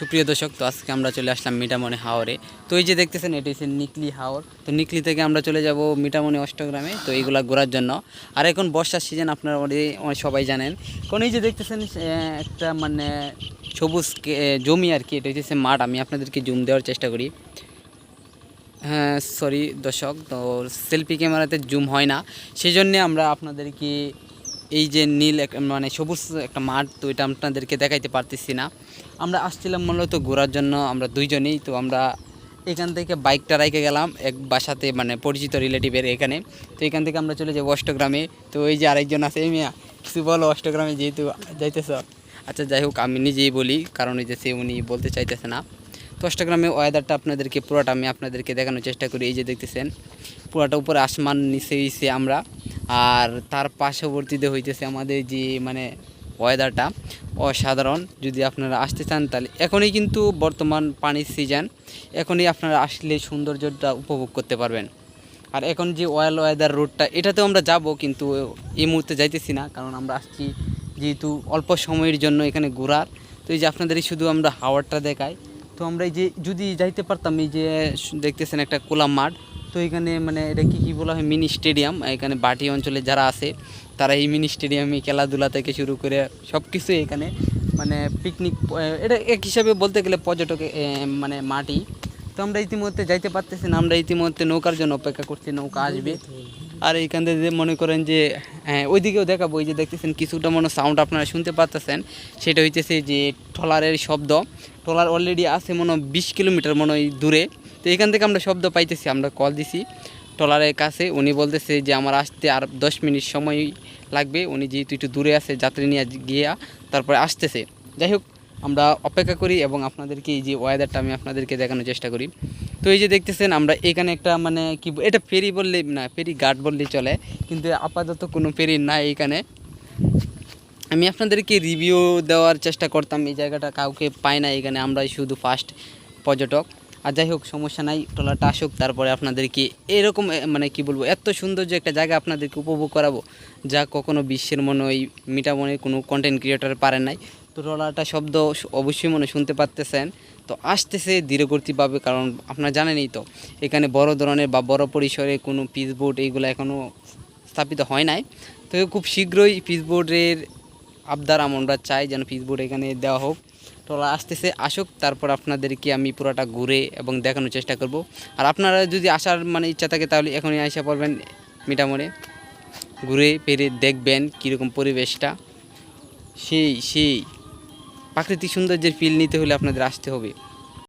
সুপ্রিয় দর্শক, তো আজকে আমরা চলে আসলাম মিটামনি হাওরে। তো এই যে দেখতেছেন, এটি হচ্ছে নিকলি হাওর। তো নিকলি থেকে আমরা চলে যাব মিটামনি অষ্টগ্রামে, তো এইগুলা ঘোরার জন্য। আর এখন বর্ষার সিজন, আপনারা সবাই জানেন। কারণ এই যে দেখতেছেন একটা মানে সবুজ জমি আর কি, এটা হচ্ছে মাঠ। আমি আপনাদেরকে জুম দেওয়ার চেষ্টা করি। হ্যাঁ সরি দর্শক, তো সেলফি ক্যামেরাতে জুম হয় না। সেই জন্যে আমরা আপনাদেরকে এই যে নীল মানে সবুজ একটা মাঠ, তো এটা আপনাদেরকে দেখাইতে পারতেছি না। আমরা আসছিলাম মূলত ঘোরার জন্য, আমরা দুইজনেই, তো আমরা এখান থেকে বাইকটা রাইকে গেলাম এক বাসাতে মানে পরিচিত রিলেটিভের এখানে। তো এখান থেকে আমরা চলে যাব অষ্টগ্রামে। তো এই যে আরেকজন আছে, এই মিয়া, কিছু বলো অষ্টগ্রামে যেহেতু যাইতেছ? আচ্ছা যাই হোক, আমি নিজেই বলি, কারণ এই যে সে উনি বলতে চাইতেছে না। তো অষ্টগ্রামের ওয়েদারটা আপনাদেরকে, পুরোটা আমি আপনাদেরকে দেখানোর চেষ্টা করি। এই যে দেখতেছেন, পুরোটা উপরে আসমান, নিচে আমরা। আর তার পার্শ্ববর্তীতে হইতেছে আমাদের যে মানে ওয়েদারটা অসাধারণ। যদি আপনারা আসতে চান তাহলে এখনই কিন্তু বর্তমান পানির সিজন এখনই আপনারা আসলে সৌন্দর্যটা উপভোগ করতে পারবেন। আর এখন যে অয়েল ওয়েদার রোডটা এটাতেও আমরা যাব কিন্তু এই মুহূর্তে যাইতেছি না, কারণ আমরা আসছি যেহেতু অল্প সময়ের জন্য এখানে ঘোরার। তো এই যে আপনাদেরই শুধু আমরা হাওয়ারটা দেখাই। তো আমরা এই যে, যদি যাইতে পারতাম এই যে, দেখতেছেন একটা কোলা মাঠ তো এখানে মানে এটা কি কি বলা হয়, মিনি স্টেডিয়াম। এখানে বাটি অঞ্চলে যারা আছে, তারা এই মিনি স্টেডিয়ামে খেলাধুলা থেকে শুরু করে সব কিছু এখানে। মানে পিকনিক এটা এক হিসাবে বলতে গেলে পর্যটক মানে মাটি। তো আমরা ইতিমধ্যে যাইতে পারতেছি না, আমরা ইতিমধ্যে নৌকার জন্য অপেক্ষা করছি, নৌকা আসবে। আর এইখান থেকে মনে করেন যে হ্যাঁ ওইদিকেও দেখাবো ওই যে দেখতেছেন কিছুটা মনে সাউন্ড আপনারা শুনতে পারতেছেন। সেটা হইতেছে যে ট্রলারের শব্দ। ট্রলার অলরেডি আছে মনে বিশ কিলোমিটার মনে হয় দূরে। তো এখান থেকে আমরা শব্দ পাইতেছি, আমরা কল দিছি ট্রলারের কাছে, উনি বলতেছে যে আমার আসতে আর দশ মিনিট সময় লাগবে, উনি যেহেতু একটু দূরে আছে যাত্রী নিয়ে গিয়া তারপরে আসতেছে। যাই হোক, আমরা অপেক্ষা করি এবং আপনাদেরকে এই যে ওয়েদারটা আমি আপনাদেরকে দেখানোর চেষ্টা করি। তো এই যে দেখতেছেন, আমরা এখানে একটা মানে কি এটা ফেরি বললে, না, ফেরি গার্ড বললেই চলে, কিন্তু আপাতত কোনো ফেরি নাই এখানে। আমি আপনাদেরকে রিভিউ দেওয়ার চেষ্টা করতাম, এই জায়গাটা কাউকে পাই না এখানে, আমরাই শুধু ফার্স্ট পর্যটক। আর যাই হোক, সমস্যা নাই, ট্রলারটা আসুক, তারপরে আপনাদেরকে এরকম মানে কি বলব, এত সুন্দর যে একটা জায়গা আপনাদেরকে উপভোগ করাবো, যা কখনো বিশ্বের মনে ওই মিটামনের কোনো কন্টেন্ট ক্রিয়েটার পারে নাই। তো ট্রলারটা শব্দ অবশ্যই মনে শুনতে পারতেছেন। তো আসতেছে ধীরগতি পাবে কারণ আপনারা জানেনই তো, এখানে বড় ধরনের বা বড় পরিসরে কোনো পিস বোর্ড এইগুলো এখনও স্থাপিত হয় নাই। তো খুব শীঘ্রই পিস বোর্ডের আবদার আমরা চাই, যেন পিস বোর্ড এখানে দেওয়া হোক। ট্রলার আসতেছে, আসুক, তারপর আপনাদেরকে আমি পুরোটা ঘুরে এবং দেখানোর চেষ্টা করব। আর আপনারা যদি আসার মানে ইচ্ছা থাকে তাহলে এখনই আসা পড়বেন মিটামোড়ে ঘুরে পেরে দেখবেন কীরকম পরিবেশটা। সেই সেই প্রাকৃতিক সৌন্দর্যের ফিল নিতে হলে আপনাদের আসতে হবে।